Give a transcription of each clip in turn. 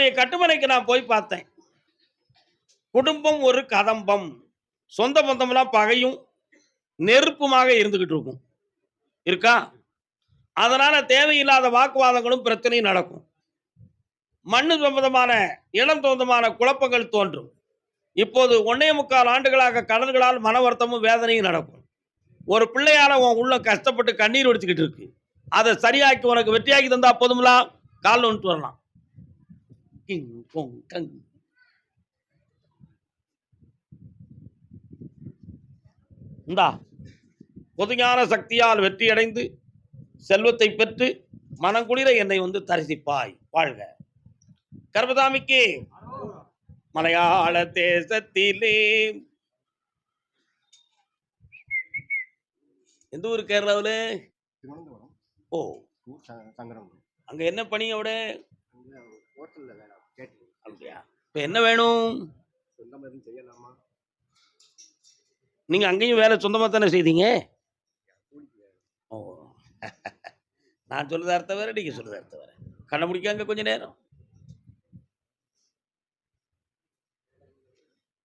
அவருடைய கட்டுமனைக்கு நான் போய் பார்த்தேன். குடும்பம் ஒரு கதம்பம். சொந்த பந்தம்லாம் பகையும் நெருப்புமாக இருந்துகிட்டு இருக்கும். இருக்கா? அதனால தேவையில்லாத வாக்குவாதங்களும் பிரச்சனையும் நடக்கும். மண்ணு சம்பந்தமான இளம் சொந்தமான குழப்பங்கள் தோன்றும். இப்போது ஒன்னே முக்கால் ஆண்டுகளாக கடன்களால் மன வருத்தமும் வேதனையும் நடக்கும். ஒரு பிள்ளையால உன் உள்ள கஷ்டப்பட்டு கண்ணீர் வடிச்சுக்கிட்டு இருக்கு. அதை சரியாக்கி உனக்கு வெற்றியாக்கி தந்தா போதுங்களா காலில் வந்துட்டு வரலாம். கிங் கொங் கங் இந்தா பொதுஞான சக்தியால் வெற்றியடைந்து செல்வத்தை பெற்று மனங்குளிர என்னை வந்து தரிசிப்பாய் வாழ்க. கர்மதாமிக்கு மலையாள தேசத்திலே. எந்த ஊர் கேரளாவில்? ஓ. அங்க என்ன பணி அவட? ஹோட்டலில் வேலை. கேட்டரிங் அப்படியா இப்ப என்ன வேணும்? சொந்தமாக நீங்க அங்கேயும் வேலை சொந்தமா தானே செய்தீங்க? ஓ. நான் சொல்லுத அர்த்தம் வேற நீங்க சொல்லுத அர்த்தம் வேற. கண்ண முடிக்காங்க கொஞ்ச நேரம்.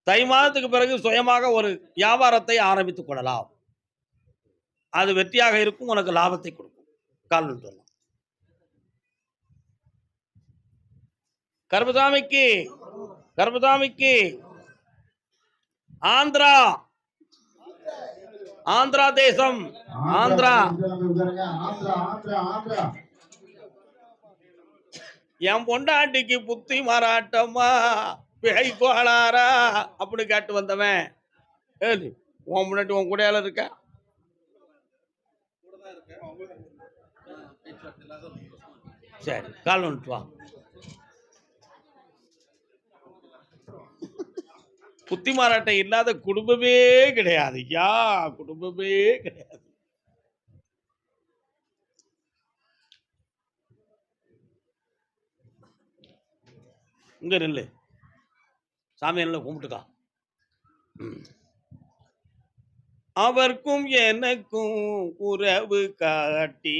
தை மாதத்துக்கு பிறகு சுயமாக ஒரு வியாபாரத்தை ஆரம்பித்துக் கொள்ளலாம். அது வெற்றியாக இருக்கும் உனக்கு லாபத்தை கொடுக்கும். கால் சொல்லலாம் கர்பதாமிக்கு கர்பதாமிக்கு ஆந்திரா. ஆந்திரா தேசம். ஆந்திரா. ஆந்திரா என் பொண்டாட்டிக்கு புத்தி மாறாட்டமா பிழை கோளாரா அப்படின்னு கேட்டு வந்தவன். உன் முன்னாடி உன் கூடையால இருக்க? சரி கால் வந்துட்டு வா. புத்தி மாறாட்டம் இல்லாத குடும்பமே கிடையாது. யா குடும்பமே கிடையாது. இங்க நில்லு. சாமி நல்ல கும்பிட்டுக்கா. அவர்க்கும் எனக்கும் உறவு காட்டி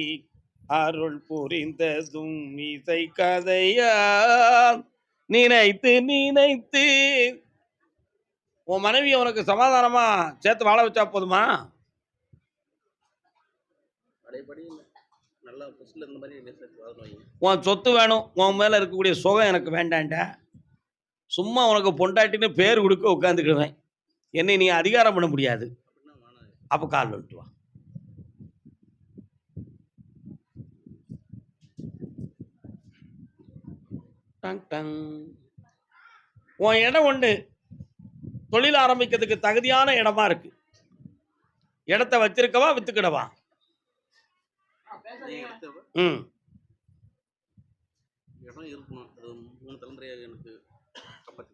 அருள் புரிந்ததும் இசை கதையா நினைத்து நினைத்து உன் மனைவி உனக்கு சமாதானமா சேர்த்து வாழ வச்சா போதுமா? உன் சொத்து வேணும் உன் மேல இருக்கக்கூடிய சுகம் எனக்கு வேண்டான்டா. சும்மா உனக்கு பொண்டாட்டின்னு பேர் கொடுக்க உட்காந்துக்கிடுவேன் என்னை நீ அதிகாரம் பண்ண முடியாது. அப்போ கால் வந்துட்டு வா. டங் டங். உன் இடம் ஒன்று தொழில் ஆரம்பிக்கிறதுக்கு தகுதியான இடமா இருக்கு. இடத்த வச்சிருக்கவா வித்துக்கிடவா? ம்.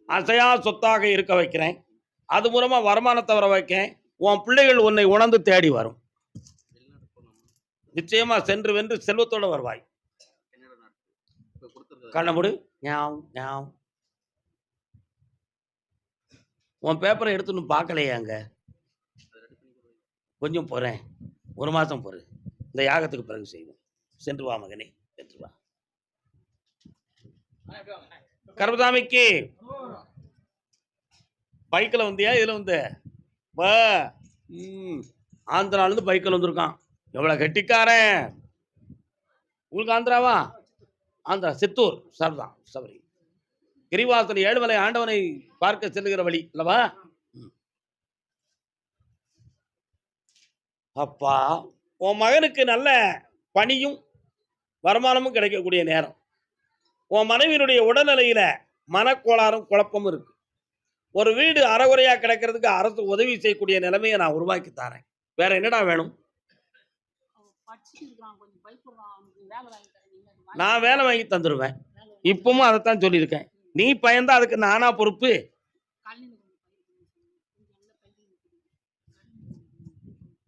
அசையா சொத்தாக இருக்க வைக்கிறேன். அது மூலமா வருமானத்தை வர வைக்கேன் உன் பிள்ளைகள் உன்னை உணர்ந்து தேடி வரும். நிச்சயமா சென்று வென்று செல்வத்தோட வருவாய். கன்னட நாட்டு. இப்போ கொடுத்துருக்க கண்ணை மூடு. ஞாம் ஞாம். உன் பேப்பரை எடுத்து இன்னும் பார்க்கலையே அங்கே கொஞ்சம் போகிறேன் ஒரு மாதம் போகிறேன் இந்த யாகத்துக்கு பிறகு செய்வோம். சென்று வா மகனே. சென்று வா. கர்மசாமிக்கு. பைக்கில் வந்தியா? இதில் வந்த? வா. ம். ஆந்திராலேருந்து பைக்கில் வந்திருக்கான். எவ்வளோ கெட்டிக்காரன். உங்களுக்கு ஆந்திராவா? ஆந்திரா. சித்தூர். சார்தான் சபரி. கிரிவாசன் ஏழுமலை ஆண்டவனை பார்க்க செல்லுகிற வழி அல்லவா? அப்பா உன் மகனுக்கு நல்ல பணியும் வருமானமும் கிடைக்கக்கூடிய நேரம். உன் மனைவியினுடைய உடல்நிலையில மனக்கோளாறும் குழப்பமும் இருக்கு. ஒரு வீடு அறகுறையா கிடைக்கிறதுக்கு அரசு உதவி செய்யக்கூடிய நிலைமையை நான் உருவாக்கி தரேன். வேற என்னடா வேணும்? வேலை நான் வேலை வாங்கி தந்துடுவேன் இப்பவும் அதைத்தான் சொல்லியிருக்கேன். நீ பயந்தா அதுக்கு நானா பொறுப்பு?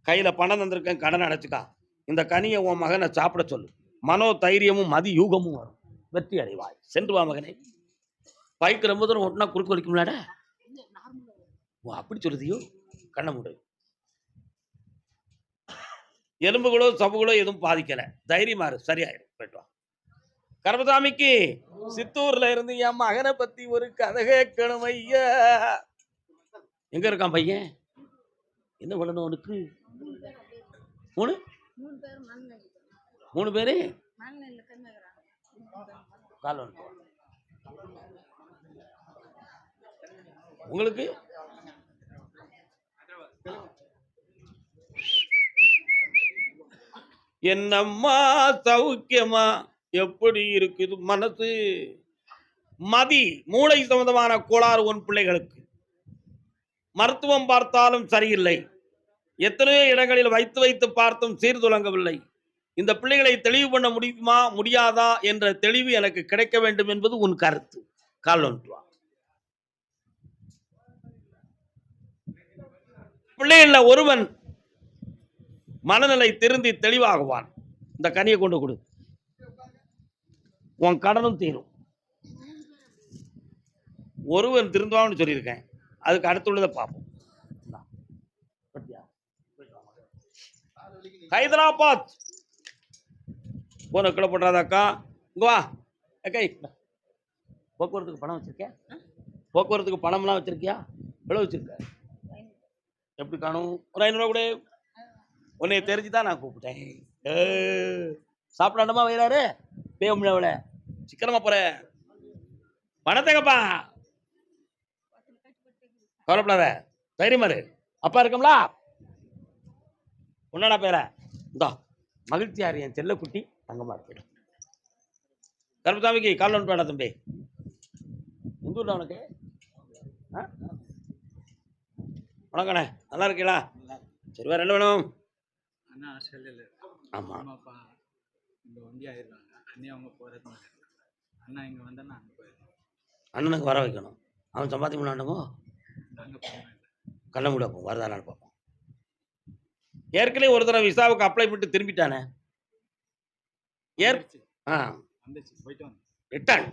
கையில பணம் தந்திருக்கேன் கடன் அடைச்சுக்கா. இந்த கனியை உன் மகனை சாப்பிட சொல்லு. மனோ தைரியமும் மதி யூகமும் வரும். வெற்றி அடைவாய். சென்று வா மகனே. பைக்கு ரொம்ப தூரம் ஓட்டினா குறுக்கு வலிக்கும்லாட ஓ அப்படி சொல்லுதியோ? கண்ணை முடி. எலும்புகளோ சவுகளோ எதுவும் பாதிக்கலை. தைரியமா இரு. சரியாயிடும் போயிட்டு கர்மசாமிக்கு கருப்பசாமிக்கு சித்தூர்ல இருந்து என் மகனை பத்தி ஒரு கதை கேட்கணும் ஐயா. எங்க இருக்கான் பையன்? என்ன பண்ணணும் உனக்கு மூணு? மூணு பேரு? கால் உங்களுக்கு? என்னம்மா சௌக்கியமா? எப்படி இருக்குது? மனசு மதி மூளை சம்பந்தமான கோளாறு உன் பிள்ளைகளுக்கு. மருத்துவம் பார்த்தாலும் சரியில்லை. எத்தனையோ இடங்களில் வைத்து வைத்து பார்த்தும் சீர்துலங்கவில்லை இந்த பிள்ளைகளை தெளிவு பண்ண முடியுமா முடியாதா என்ற தெளிவு எனக்கு கிடைக்க வேண்டும் என்பது உன் கருத்து. கால் ஒன்று ஒருவன் மனநிலை திருந்தி தெளிவாகுவான். இந்த கனியை கொண்டு கொடு. உன் கடனும் தீரும். ஒருவன் திருந்துவான்னு சொல்லியிருக்கேன். அதுக்கு அடுத்துள்ளதை பார்ப்போம். ஹைதராபாத். போன கிளை போடுறாதாக்கா இங்க வா. அக்கா போக்குவரத்துக்கு பணம் வச்சிருக்கியா? போக்குவரத்துக்கு பணம்லாம் வச்சிருக்கியா? எவ்வளோ வச்சிருக்க? எப்படி காணும்? ஒரு ஐநூறுரூவா கூட. உன்னை தெரிஞ்சு தான் நான் கூப்பிட்டேன். ஏ, சாப்பிடாண்டமா வயிறாரு? பேய சிக்கனமா போற. பணத்தேங்கப்பா கவலைப்படாத. தைரியமா இரு. அப்பா இருக்கம்ல? உன்னடா பேர. இந்தா மகிழ்ச்சியார் என் செல்லக்குட்டி தங்கமா இருக்கு. கருப்பசாமிக்கு கால் ஒன்று வேணா தம்பி. எந்த ஊர்ல உனக்கு? வணக்கண்ணே. நல்லா இருக்கீங்களா? சரி வேற என்ன வேணும்? ஆமா. அம்மா அப்பா இங்கே வண்டி ஆயிருக்காங்க அண்ணி அவங்க போகிறது அண்ணனுக்கு வர வைக்கணும். அவன் நாங்கள் போனோம் கள்ள மூட போ வரதானான்னு பார்ப்போம். ஏற்கனவே ஒரு தடவை விசாவுக்கு அப்ளை பண்ணிட்டு திரும்பிட்டானே. ஏற் ஆ. ரிட்டர்ன்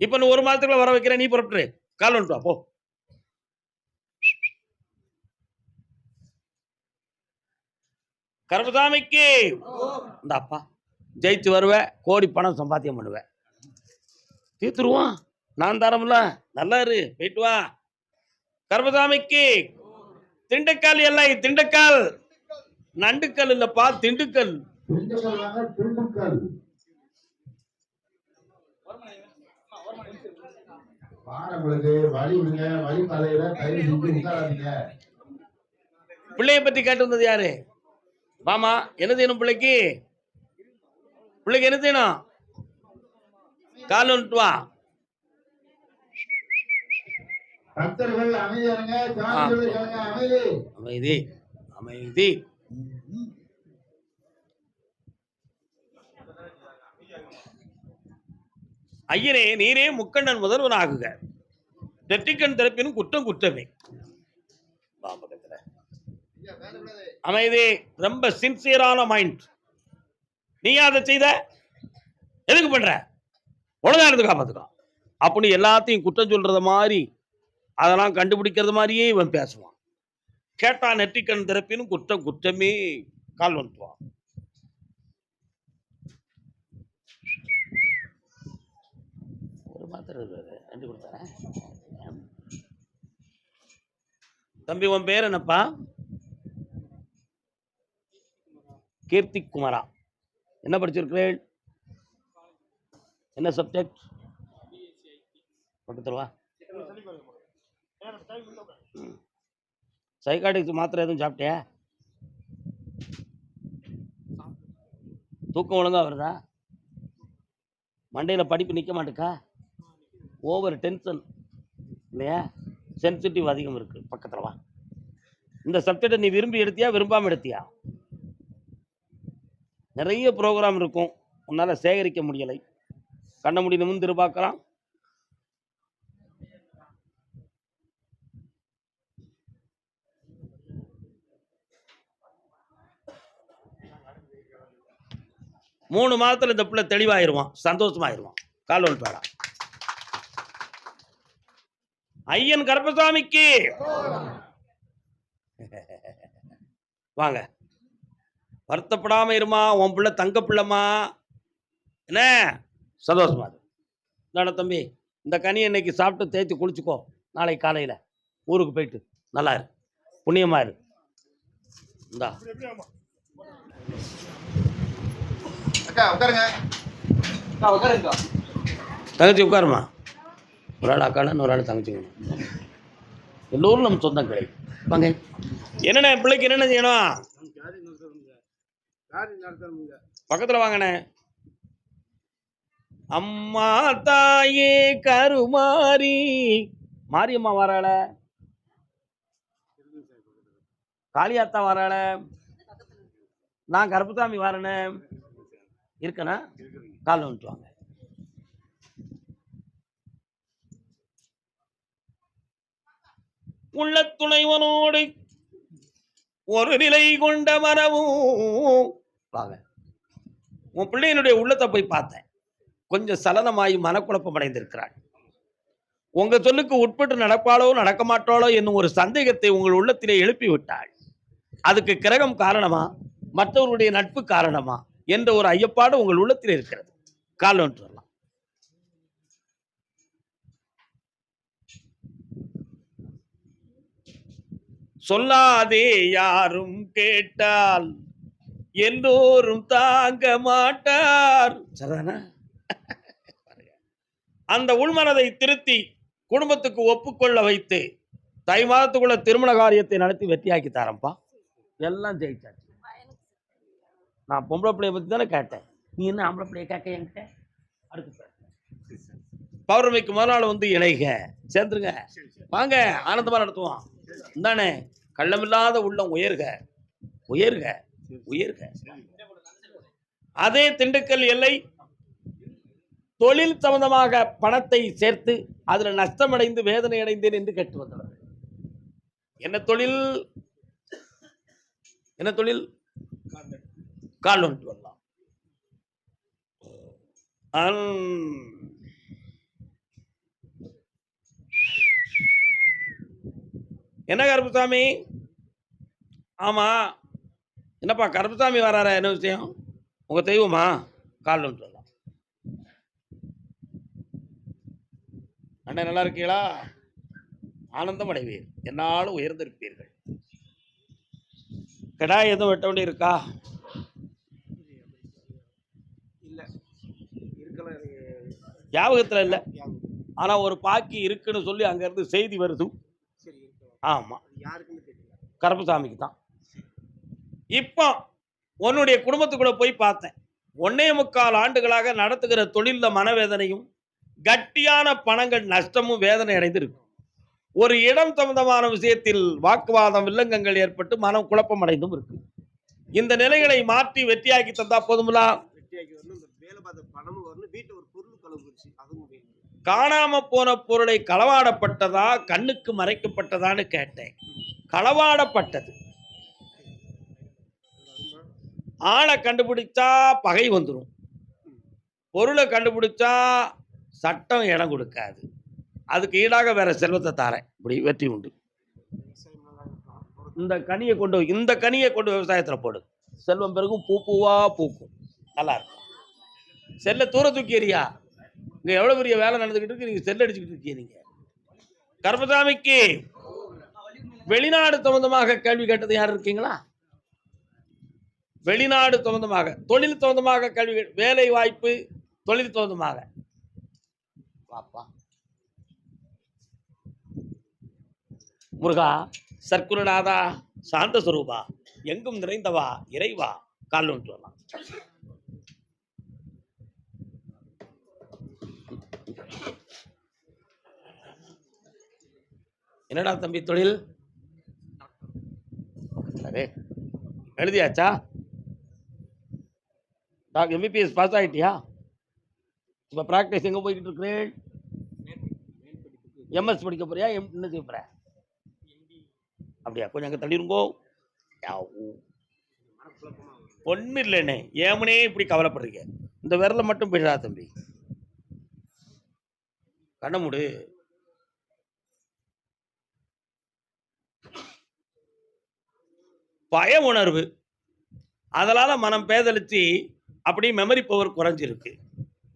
இப்போ நீ ஒரு மாதத்துக்குள்ள வர வைக்கிறேன் நீ புறப்பட்டு கால் வந்துட்டு வா போ. கருப்பசாமிக்கு. இந்த அப்பா. ஜெயிச்சு வருவ கோடி பணம் சம்பாத்தியம் பண்ணுவேன் தீர்த்துருவான் நான் தரமுல நல்லா இரு போயிட்டு வா. கருப்பசாமிக்கு திண்டுக்கல் எல்லை திண்டுக்கல். நண்டுக்கல் இல்லப்பா திண்டுக்கல். பிள்ளைய பத்தி கேட்டு வந்தது யாரு? மாமா என்ன செய்யணும் பிள்ளைக்கு? பிள்ளைக்கு என்ன செய்யணும் கால் வந்துட்டு வா அமைதி. அமைதி ஐயனே நீரே முக்கண்ணன் முதல்வன் ஆகுக நெற்றிக்கண் திறப்பினும் குற்றம் குற்றமே. அமைதி ரொம்ப சின்சியரான மைண்ட் நீயா அதை செய்த? எதுக்கு பண்ற? உலக இருந்து காப்பாத்துக்கோ அப்படின்னு எல்லாத்தையும் குற்றம் சொல்றத மாதிரி அதெல்லாம் கண்டுபிடிக்கிறது மாதிரியே இவன் பேசுவான். கேட்டா நெற்றிக்கண் திறப்பினும் குற்றம் குற்றமே கால் வந்துவான் ஒரு மாத்திரை ரெண்டு கொடுத்தாரேன் தம்பி உன் பேர் என்னப்பா? கீர்த்தி குமாரா என்ன படிச்சிருக்கிறேன் என்ன சப்ஜெக்ட் பக்கத்தில் வா சைக்காட்டிக்ஸ் மாத்திரை எதுவும் சாப்பிட்டியா? தூக்கம் ஒழுங்காக வருதா? மண்டையில் படிப்பு நிற்க மாட்டேக்கா? ஓவர் டென்ஷன் இல்லையா? சென்சிட்டிவ் அதிகம் இருக்குது பக்கத்தில் வா. இந்த சப்ஜெக்டை நீ விரும்பி எடுத்தியா விரும்பாமல் எடுத்தியா? நிறைய ப்ரோக்ராம் இருக்கும். உன்னால் சேகரிக்க முடியலை. கண்ண முடி நிமிந்து பார்க்கலாம். மூணு மாதத்துல இந்த பிள்ளை தெளிவாயிருவான் சந்தோஷமாயிருவான். கால் ஒன்று பேடா ஐயன் கருப்பசாமிக்கு! வாங்க. வருத்தப்படாம இருமா உன் பிள்ளை தங்க பிள்ளைமா என்ன? சந்தோஷமா இரு இந்தாடா தம்பி இந்த கனி இன்னைக்கு சாப்பிட்டு தேய்ச்சி குளிச்சுக்கோ. நாளைக்கு காலையில் ஊருக்கு போயிட்டு நல்லா இரு. புண்ணியமா இரு. இந்தா. அக்கா உட்காருங்க. தங்கச்சி உட்காருமா ஒரு ஆள் அக்கால ஒரு ஆள் தங்கச்சிங்க எல்லோரும் நம்ம சொந்தம் கிடையாது. வாங்க. என்னண்ணே பிள்ளைக்கு என்னென்ன செய்யணும்? பக்கத்தில் வாங்கண்ணே. அம்மா தாயே கருமாரி மாரியம்மா வராள. காளியாத்தா வராள. நான் கருப்புசாமி வரேனே. இருக்கனா? கால் வந்துட்டு வாங்க. உள்ள துணைவனோடு ஒரு நிலை கொண்ட மரமும் வாங்க. உன் பிள்ளையினுடைய உள்ளத்தை போய் பார்த்தேன். கொஞ்சம் சலனமாகி மனக்குழப்பம் அடைந்திருக்கிறாள். உங்க சொல்லுக்கு உட்பட்டு நடப்பாளோ நடக்க மாட்டாளோ என்னும் ஒரு சந்தேகத்தை உங்கள் உள்ளத்திலே எழுப்பி விட்டாள் அதுக்கு கிரகம் காரணமா? மற்றவருடைய நட்பு காரணமா? என்ற ஒரு ஐயப்பாடு உங்கள் உள்ளத்தில் இருக்கிறது. காலம் சொல்லாதே யாரும் கேட்டால் எல்லோரும் தாங்க மாட்டார். சரிதானா அந்த உள்மனதை திருத்தி குடும்பத்துக்கு ஒப்புக்கொள்ள வைத்து தை மாதத்துக்குள்ள திருமண காரியத்தை நடத்தி வெற்றியாக்கி தரேன்ப்பா. எல்லாம் ஜெயிச்சாச்சு. நான் பொம்பளை பிள்ளைய பத்தி தானே கேட்டேன். நீ என்ன ஆம்பளை பிள்ளைய கேட்க என்கிட்ட? அடுத்து பௌர்ணமிக்கு மறுநாள் வந்து இணைக. சேர்ந்துருங்க. வாங்க ஆனந்தமா நடத்துவோம். இந்தானே கள்ளமில்லாத உள்ளம் உயர்க. உயர்க. உயர்க. அதே திண்டுக்கல் எல்லை தொழில் சம்பந்தமாக பணத்தை சேர்த்து அதில் நஷ்டமடைந்து வேதனை அடைந்தேன் என்று கேட்டு வந்தவர். என்ன தொழில்? என்ன தொழில்? கால் வந்துட்டு வரலாம் என்ன கருப்புசாமி? ஆமா. என்னப்பா கருப்புசாமி வராரா? என்ன விஷயம்? உங்க தெய்வமா? கால் வந்துட்டு வரலாம் அண்ணன் நல்லா இருக்கீங்களா? ஆனந்தம் அடைவீர் என்னாலும் உயர்ந்திருப்பீர்கள். கிடா எதுவும் வெட்ட வேண்டி இருக்கா ஞாபகத்தில் இல்லை. ஞாபகம். ஆனா ஒரு பாக்கி இருக்குன்னு சொல்லி அங்க இருந்து செய்தி வருது. சரி இருக்கலாம் ஆமா. அது யாருக்குன்னு தெரியல. கருப்பசாமிக்கு தான் இப்போ உன்னுடைய குடும்பத்துக்குள்ள போய் பார்த்தேன். ஒன்னே முக்கால் ஆண்டுகளாக நடத்துகிற தொழில்ல மனவேதனையும் கட்டியான பணங்கள் நஷ்டமும் வேதனை அடைந்திருக்கு ஒரு இடம் சம்பந்தமான விஷயத்தில் வாக்குவாதம் வில்லங்கங்கள் ஏற்பட்டு மனம் குழப்பம் அடைந்தும் இருக்கு. இந்த நிலைகளை மாற்றி வெற்றியாக்கி தந்தா வேணும். காணாம போன பொருளை களவாடப்பட்டதா கண்ணுக்கு மறைக்கப்பட்டதான்னு கேட்டேன். களவாடப்பட்டது. ஆளை கண்டுபிடிச்சா பகை வந்துடும் பொருளை கண்டுபிடிச்சா சட்டம் இடம் கொடுக்காது. அதுக்கு ஈடாக வேற செல்வத்தை தாரேன். இப்படி வெற்றி உண்டு. இந்த கனியை கொண்டு இந்த கனியை கொண்டு விவசாயத்தில் போடு. செல்வம் பெருகும் பூ பூவா பூக்கும். நல்லா இருக்கும். செல்ல தூர தூக்கி எறியா? இங்க எவ்வளவு பெரிய வேலை நடந்துகிட்டு இருக்கு? நீங்க செல் அடிச்சுக்கிட்டு இருக்கீங்க கர்மசாமிக்கு வெளிநாடு சம்பந்தமாக கேள்வி கேட்டது யார் இருக்கீங்களா? வெளிநாடு சம்பந்தமாக தொழில் சம்பந்தமாக கல்வி வேலை வாய்ப்பு தொழில் சம்பந்தமாக வாப்பா முருகா சர்க்குருநாதா சாந்த சுரூபா எங்கும் நிறைந்தவா இறைவா கால் ஒன்று வரலாம். என்னடா தம்பி தொழில்? சரி எழுதியாச்சா? எம்பிபிஎஸ் பாஸ் ஆகிட்டியா இப்போ ப்ராக்டிஸ் எங்கே போய்கிட்டு இருக்கிறேன் எம்எஸ் படிக்க போறியா? எம் என்ன செய்ய போற? அப்படியா கொஞ்சம் அங்கே தள்ளிருங்கோ. மனக்குழப்பமா ஒன்றும் இல்லைண்ணே ஏமனே இப்படி கவலைப்படுறீங்க. இந்த விரலை மட்டும் போயிடா தம்பி. கண்ணமுடு பய உணர்வு. அதனால மனம் பேதலித்து அப்படியே மெமரி பவர் குறைஞ்சிருக்கு.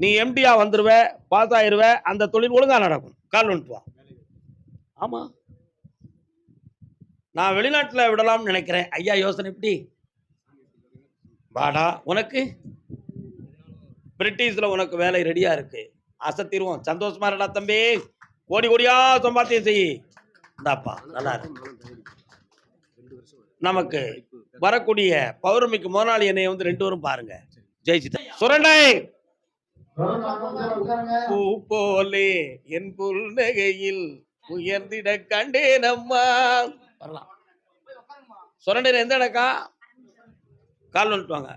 நீ எம்டியா வந்துருவ பாஸ் ஆயிருவ அந்த தொழில் ஒழுங்கா நடக்கும். கால் வந்துட்டு ஆமா. நான் வெளிநாட்டுல விடலாம்னு நினைக்கிறேன். ஐயா யோசனை எப்படி? வாடா உனக்கு? பிரிட்டிஷ்ல உனக்கு வேலை ரெடியா இருக்கு. அசத்திடுவோம். சந்தோஷமா இருடா தம்பி. கோடி கோடியா சம்பாத்தியம் செய். இந்தாப்பா நல்லா இருக்கு நமக்கு வரக்கூடிய பௌர்ணமிக்கு முதலாளி என்னைய வந்து ரெண்டு பேரும் பாருங்க. ஜெயிச்சுட்டு சுரண்டை. பூ போலே என் புல்நகையில் உயர்ந்திட கண்டேன் அம்மா. வரலாம். சுரண்டையில் எந்த இடக்கா கால் வந்துட்டுவாங்க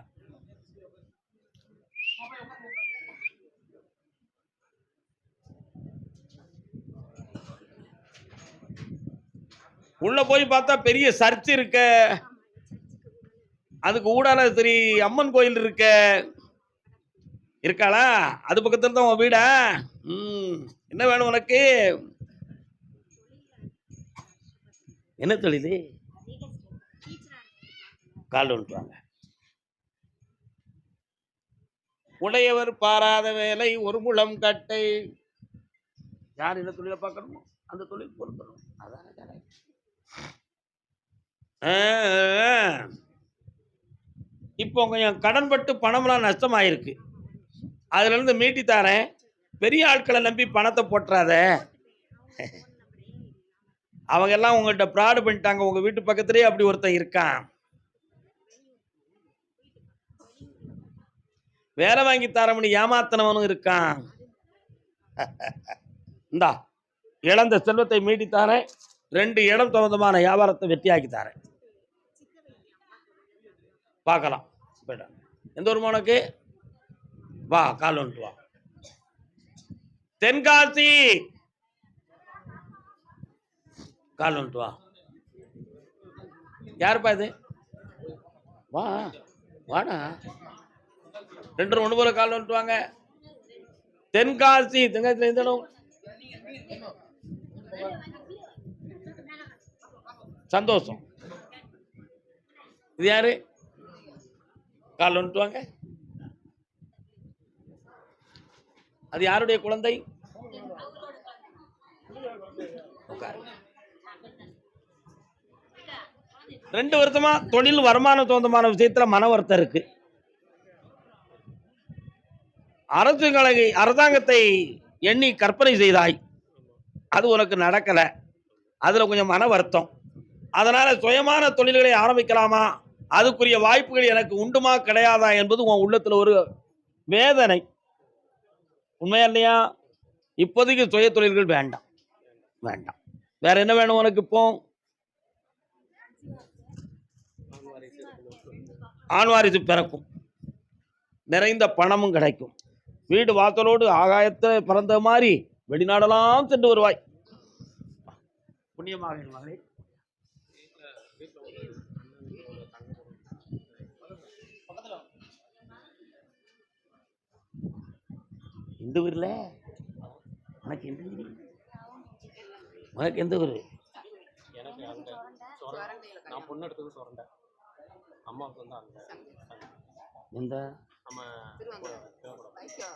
உள்ள போய் பார்த்தா பெரிய சர்ச் இருக்க. அதுக்கு ஊடால சரி அம்மன் கோயில் இருக்க. இருக்காளா? அது பக்கத்துல தான் உன் வீடா? ம். என்ன வேணும் உனக்கு? என்ன தொழில் கால் ஒன்றாங்க உடையவர் பாராத வேலை ஒரு முழம் கட்டை. யார் என்ன தொழிலை பார்க்கணுமோ அந்த தொழில் பொருந்தணும் அதான் இப்போ கொஞ்சம் கடன்பட்டு பணம்லாம் நஷ்டமாயிருக்கு. அதுல இருந்து மீட்டி தரேன். பெரிய ஆட்களை நம்பி பணத்தை போட்டுறாத. அவங்க எல்லாம் உங்கள்கிட்ட ப்ராடு பண்ணிட்டாங்க. உங்க வீட்டு பக்கத்துலேயே அப்படி ஒருத்தன் இருக்கான். வேலை வாங்கி தரவனு ஏமாத்தனவனும் இருக்கான். இந்தா இழந்த செல்வத்தை மீட்டித்தாரன் ரெண்டு இடம் சம்பந்தமான வியாபாரத்தை வெற்றியாக்கி தரேன். பார்க்கலாம். எந்த ஒரு உனக்கு வா கால் வந்துட்டு வா. தென்காசி. கால் வந்துட்டு வா. யாருப்பா இது? வா வாடா. ரெண்டு ஒன்று போல கால் வந்துட்டு வாங்க. தென்காசி தென்காசியில் எந்த இடம்? சந்தோஷம். இது யாரு? கால் வந்துட்டு வாங்க. அது யாருடைய குழந்தை? ரெண்டு வருத்தமா தொழில் வருமானம் சொந்தமான விஷயத்துல மன வருத்தம் இருக்கு. அரசுகளை அரசாங்கத்தை எண்ணி கற்பனை செய்தாய். அது உனக்கு நடக்கல. அதுல கொஞ்சம் மன வருத்தம். அதனால சுயமான தொழில்களை ஆரம்பிக்கலாமா? அதுக்குரிய வாய்ப்புகள் எனக்கு உண்டுமா கிடையாதா என்பது உன் உள்ளத்துல ஒரு வேதனை. உண்மையா இல்லையா? இப்போதைக்கு சுய தொழில்கள் வேண்டாம். வேண்டாம். வேற என்ன வேணும் உனக்கு இப்போ? ஆண் வாரிசு பிறக்கும். நிறைந்த பணமும் கிடைக்கும். வீடு வாசலோடு ஆகாயத்தில் பிறந்த மாதிரி வெளிநாடெல்லாம் சென்று வருவாய். புண்ணியமாக மகளே. இந்த ஊர்ல? உனக்கு எந்த ஊரு? உனக்கு எந்த ஊரு? எனக்கு அந்த சொரண்டை. நான் பொண்ணு எடுத்தது சொரண்டை. அம்மாவுக்கு வந்து அந்த எந்த? நம்ம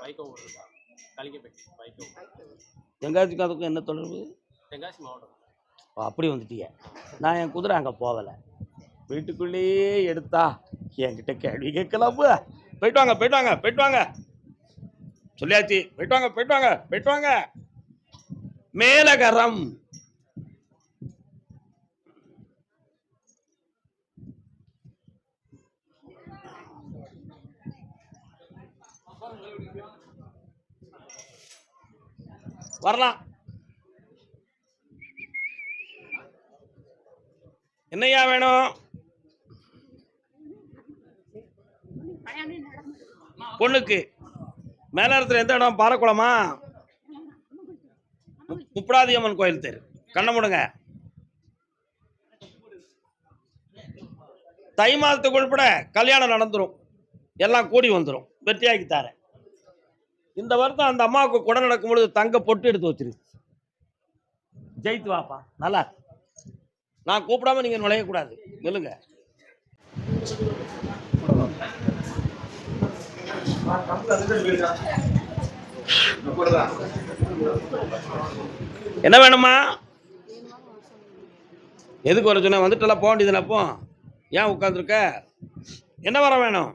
வைகோ ஊர் கலிங்கப்பேட்டை வைகோ தென்காசிக்கும் அதுக்கும் என்ன தொடர்பு? தென்காசி மாவட்டம். ஓ, அப்படி வந்துட்டிய. நான் என் குதிரை அங்கே போகலை. வீட்டுக்குள்ளேயே எடுத்தா என்கிட்ட கேள்வி கேட்கலாம் போயிட்டு வாங்க போயிட்டு வாங்க போயிட்டு வாங்க. சொல்லியாச்சு. போயிட்டு வாங்க போயிட்டு வாங்க போயிட்டு வாங்க. மேலகரம். வரலாம். என்னய்யா வேணும்? பொண்ணுக்கு. மேலாரத்தில் எந்த இடம்? பாரக்குளமா? மு- முப்படாதி அம்மன் கோயில் தெரு. கண்ண முடுங்க. தை மாதத்துக்கு உள்பட கல்யாணம் நடந்துரும். எல்லாம் கூடி வந்துடும் வெற்றியாக்கி தரேன். இந்த வருத்தம் அந்த அம்மாவுக்கு குடம் நடக்கும் பொழுது தங்க பொட்டு எடுத்து வச்சிருக்கு. ஜெயித்து வாப்பா. நல்லா நான் கூப்பிடாம நீங்க நுழையக்கூடாது. சொல்லுங்க என்ன வேணுமா? எதுக்கு வர சொன்ன? வந்துட்டலாம் போக வேண்டியதுல அப்போ ஏன் உட்காந்துருக்க என்ன வர வேணும்?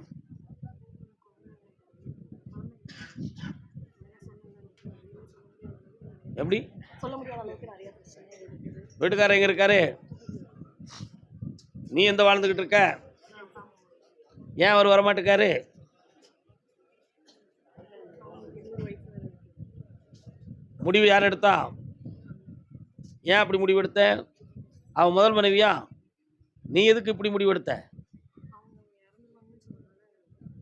எப்படி? சொல்ல வீட்டுக்காரர் எங்க இருக்காரு? நீ எந்த வாழ்ந்துகிட்டு இருக்க? ஏன் அவர் வரமாட்டேக்காரு? முடிவு யார் எடுத்தா? ஏன் அப்படி முடிவு எடுத்த அவன் முதல் மனைவியா? நீ எதுக்கு இப்படி முடிவு எடுத்த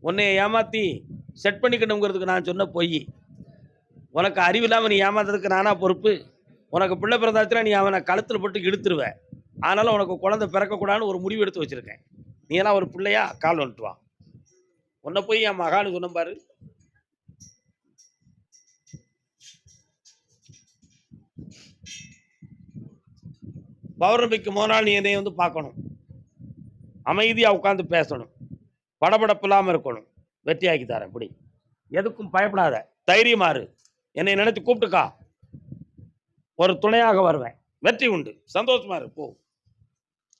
உன்னை ஏமாத்தி செட் பண்ணிக்கணுங்கிறதுக்கு நான் சொன்ன பொய். உனக்கு அறிவில்லாமல் நீ ஏமாத்துறதுக்கு நானா பொறுப்பு? உனக்கு பிள்ளை பிறந்தாச்சுன்னா நீ அவனை கழுத்தில் போட்டு இழுத்துருவ. அதனால் உனக்கு குழந்தை பிறக்கக்கூடாதுன்னு ஒரு முடிவு எடுத்து வச்சிருக்கேன். நீ எல்லாம் ஒரு பிள்ளையா? கால் வந்துட்டு வா. உன்னை போய் என் மகான்னு சொன்ன பாரு. பௌர்ணமிக்கு முதல் நாள் நீ என்னை வந்து பார்க்கணும். அமைதியாக உட்காந்து பேசணும். படபடப்பு இல்லாமல் இருக்கணும். வெற்றியாக்கி தரேன் இப்படி எதுக்கும் பயப்படாத. தைரியமாறு என்னை நினைத்து கூப்பிட்டுக்கா. ஒரு துணையாக வருவேன். வெற்றி உண்டு. சந்தோஷமா இரு போ.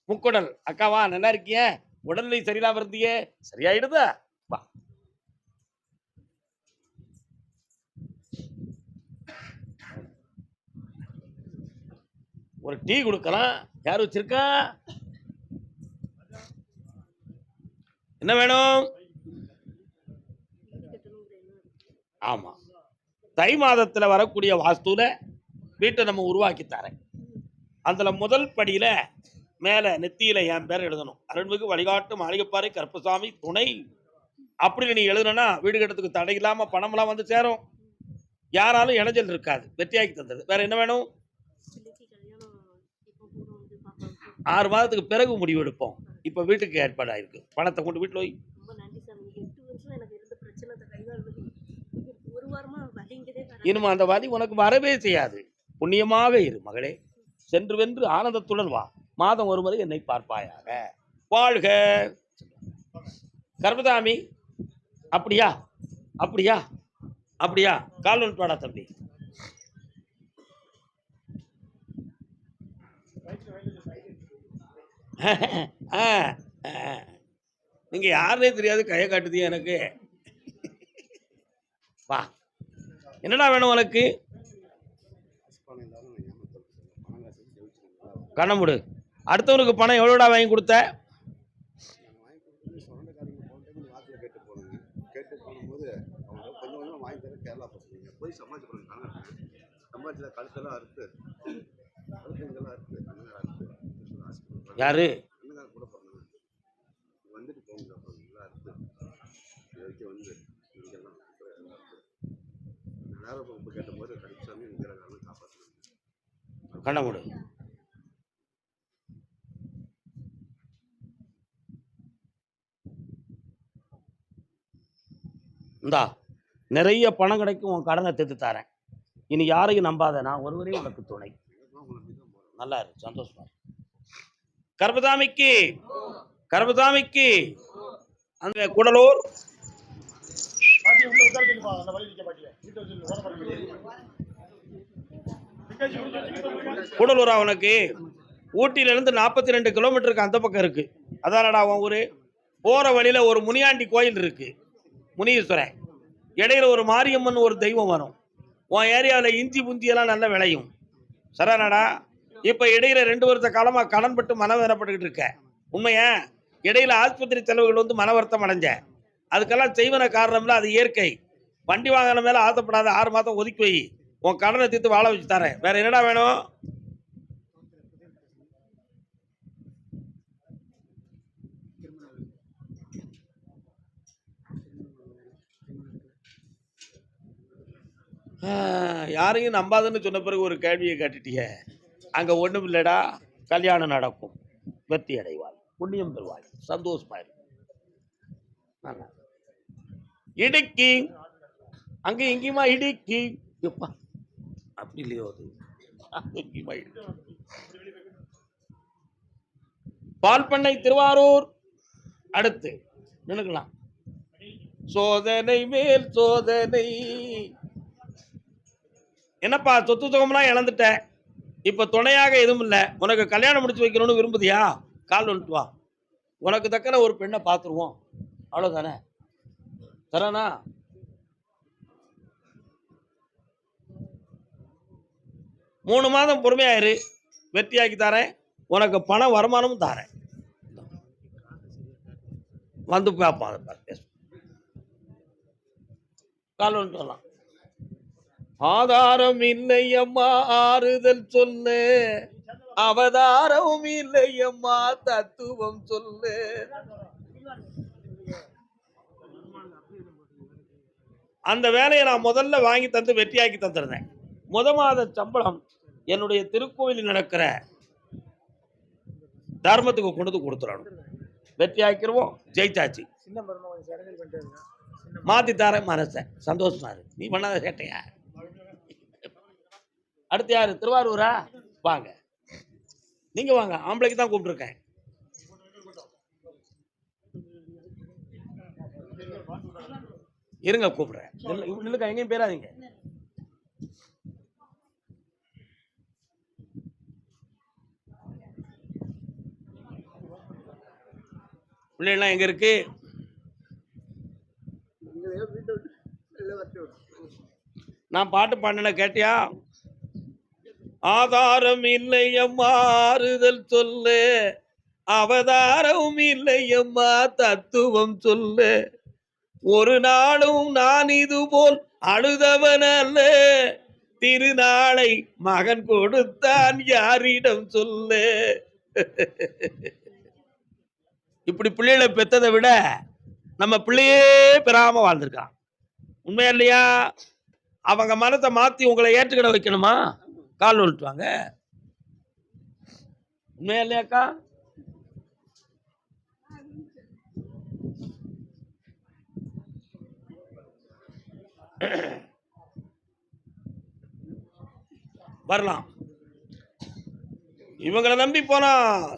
முக்குடல் அக்காவா நல்லா இருக்கியே? உடல்நிலை சரியில்லாம இருந்தியே? சரியாயிடுதா? வா. ஒரு டீ கொடுக்கலாம். யார் வச்சிருக்கா? என்ன வேணும்? ஆமா. தை மாதத்தில் வரக்கூடிய வாஸ்துல வீட்டை நம்ம உருவாக்கி தரேன். அதில் முதல் படியில் மேலே நெத்தியில் என் பேர் எழுதணும். அருள்மிகு வழிகாட்டு மாளிகைப்பாறை கருப்பசாமி துணை. அப்படி நீ எழுதுனா வீடு கட்டத்துக்கு தடை இல்லாமல் பணமெல்லாம் வந்து சேரும். யாராலும் இடைஞ்சல் இருக்காது. வெற்றியாக்கி தந்தது. வேற என்ன வேணும் பிள்ளைக்கு கல்யாணம் இப்போ கூட வந்து பாப்பாவுக்கு ஆறு மாதத்துக்கு பிறகு முடிவு எடுப்போம் இப்போ வீட்டுக்கு ஏற்பாடாயிருக்கு. பணத்தை கொண்டு வீட்டில் போய் இனிமே அந்த வலி உனக்கு வரவே செய்யாது. புண்ணியமாக இரு மகளே. சென்று வென்று ஆனந்தத்துடன் வா. மாதம் ஒரு முறை என்னை பார்ப்பாயாக. வாழ்க. கர்மதாமி. அப்படியா? அப்படியா? அப்படியா? கால் வாடா தம்பி. நீங்கள் யாருனே தெரியாது கையை காட்டுதியா எனக்கு. வா. என்னடா வேணும் உனக்கு? கண்ண முடு. அடுத்தவனுக்கு பணம் எவ்வளோடா வாங்கி கொடுத்த? கேட்டு போகும்போது அவங்க கொஞ்சம் தர கேரளா போய் சமாளிச்சு போனாங்க கணக்கு கழுத்தெல்லாம் அறுத்து. அறுத்து. யாரு? கண்ணமுடு. வந்துட்டு இந்தா நிறைய பணம் கிடைக்கும் உன் கடனை தீர்த்து தரேன். இனி யாரையும் நம்பாத நான் ஒருவரே உனக்கு துணை. நல்லா இருக்கு சந்தோஷமா கர்பதாமிக்கு கர்பதாமிக்கு அந்த குடலூர். கூடலூர் அவனுக்கு ஊட்டியிலேருந்து நாற்பத்தி ரெண்டு கிலோமீட்டருக்கு அந்த பக்கம் இருக்கு. அதானடா உன் ஊர்? போகிற வழியில் ஒரு முனியாண்டி கோயில் இருக்கு. முனீஸ்வரன் இடையில ஒரு மாரியம்மன் ஒரு தெய்வம் வரும். உன் ஏரியாவில் இஞ்சி புந்தியெல்லாம் நல்லா விளையும். சரணடா இப்போ இடையில ரெண்டு வருஷ காலமாக கடன் பட்டு மன வேதப்பட்டுக்கிட்டு இருக்க. உண்மையா? இடையில ஆஸ்பத்திரி செலவுகள் வந்து மன வருத்தம் அடைஞ்ச. அதுக்கெல்லாம் செய்வன காரணம்ல அது இயற்கை. வண்டி வாங்கின மேலே ஆசைப்படாத ஆறு மாதம் ஒதுக்கி வை. உன் கடனை தீர்த்து வாழ வச்சு தரேன். வேற என்னடா வேணும்? யாரையும் நம்பாதுன்னு சொன்ன பிறகு ஒரு கேள்வியை கேட்டுட்டியே. அங்கே ஒன்றும் இல்லைடா கல்யாணம் நடக்கும். வெற்றி அடைவாள் புண்ணியம் பெறுவாள் சந்தோஷமா இருக்கும் இடுக்கி. அங்கேயும் இங்கேயுமா இடுக்கி. எப்பா அப்படி இல்லையோ அது? அங்க இங்கேயுமா திருவாரூர். அடுத்து நினைக்கலாம் சோதனை மேல் சோதனை. என்னப்பா சொத்து சுகம்லாம் இழந்துட்டேன். இப்போ துணையாக எதுவும் இல்லை. உனக்கு கல்யாணம் முடிச்சு வைக்கணும்னு விரும்புதியா? கால் வந்துட்டு வா. உனக்கு தக்கன ஒரு பெண்ணை பார்த்துருவோம் அவ்வளோதானே தரானா மூணு மாதம் பொறுமையாயிரு. வெற்றியாக்கி தரேன். உனக்கு பண வருமானமும் தரேன். வந்து பார்ப்போம் அதை பார்த்து கால் வந்துட்டு வரலாம். ஆதாரம் இல்லையம்மா ஆறுதல் சொல்லு. அவதாரம் இல்லையம்மா தத்துவம் சொல்லு. அந்த வேலையை நான் முதல்ல வாங்கி தந்து வெற்றியாக்கி தந்துருந்தேன். முத மாத சம்பளம் என்னுடைய திருக்கோயிலில் நடக்கிற தர்மத்துக்கு கொண்டு கொடுத்துடணும். வெற்றியாக்கிடுவோம் ஜெயிச்சாச்சு. மாத்தி தரேன் மனசை. சந்தோஷமா இருக்கு நீ பண்ணாத சேட்டையா? அடுத்து யார்? திருவாரூரா? வாங்க. நீங்க வாங்க. ஆம்பளைக்கு தான் கூப்பிட்டுருக்கேன். இருங்க கூப்பிடுறேன். நில்லு- எங்கேயும் போயிடாதீங்க. பிள்ளைலாம் எங்க இருக்கு? நான் பாட்டு பாடின கேட்டியா? ஆதாரம் இல்லையம்மா ஆறுதல் சொல்லு. அவதாரம் இல்லையம்மா தத்துவம் சொல்லு. ஒரு நாளும் நான் இது போல் அழுதவன் அல்ல. திருநாளை மகன் கொடுத்தான் யாரிடம் சொல்லு. இப்படி பிள்ளைகளை பெத்ததை விட நம்ம பிள்ளையே பெறாம வாழ்ந்திருக்கான். உண்மையா இல்லையா? அவங்க மனத்தை மாத்தி உங்களை ஏற்றுக்கிட வைக்கணுமா? கால் உழுட்டுவாங்க உண்மையா இல்லையாக்கா? வரலாம். இவங்களை நம்பி போனா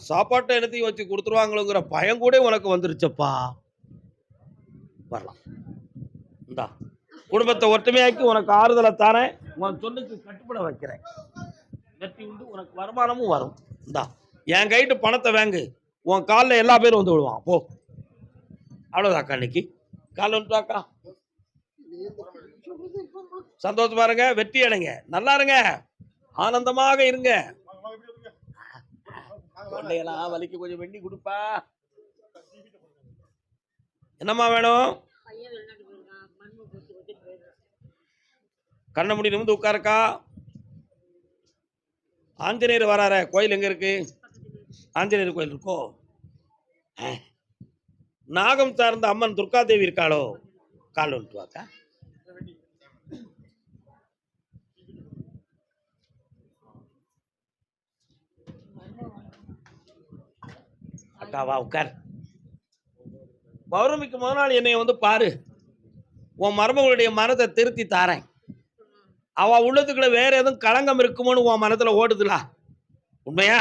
சாப்பாட்டை எடுத்து வச்சு கொடுத்துருவாங்களோங்கிற பயம் கூட உனக்கு வந்துருச்சப்பா. வரலாம். இந்தா குடும்பத்தை ஒற்றுமையாக்கி உனக்கு ஆறுதலை தானே உன் சொல்லுக்கு கட்டுப்பட வைக்கிறேன். வெற்றி உண்டு உனக்கு வருமானமும் வரும். இந்தா என் கைட்டு பணத்தை வாங்கு. உன் காலில் எல்லா பேரும் வந்து விடுவான். போ. அவ்வளோதாக்கா இன்னைக்கு. கால் வந்துட்டாக்கா சந்தோஷமா இருங்க வெற்றி அடைங்க. நல்லா இருங்க. ஆனந்தமாக இருங்க. தொண்டையெல்லாம் வலிக்கு கொஞ்சம் வெண்ணி கொடுப்பா. என்னம்மா வேணும்? கண்ணை முடி நிமிந்து உட்காருக்கா ஆஞ்சநேயர் வராற கோயில் எங்கே இருக்கு? ஆஞ்சநேயர் கோயில் இருக்கோ? ஆ. நாகம் சார்ந்த அம்மன் துர்கா தேவி இருக்காளோ? கால் வந்துட்டு வாக்கா. அக்கா வா உட்கார். பௌர்ணமிக்கு முதல் நாள் என்னை வந்து பாரு. உன் மருமகளுடைய மனதை திருத்தி தாரேன். அவ உள்ளத்துக்குள்ள வேற எதுவும் களங்கம் இருக்குமோன்னு உன் மனத்துல ஓடுதுலா? உண்மையா?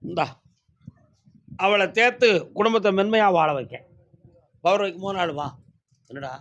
இந்தா. அவளை தேர்த்து குடும்பத்தை மென்மையா வாழ வைக்க. பவர் வைக்குமோ நாள் வா. என்னடா?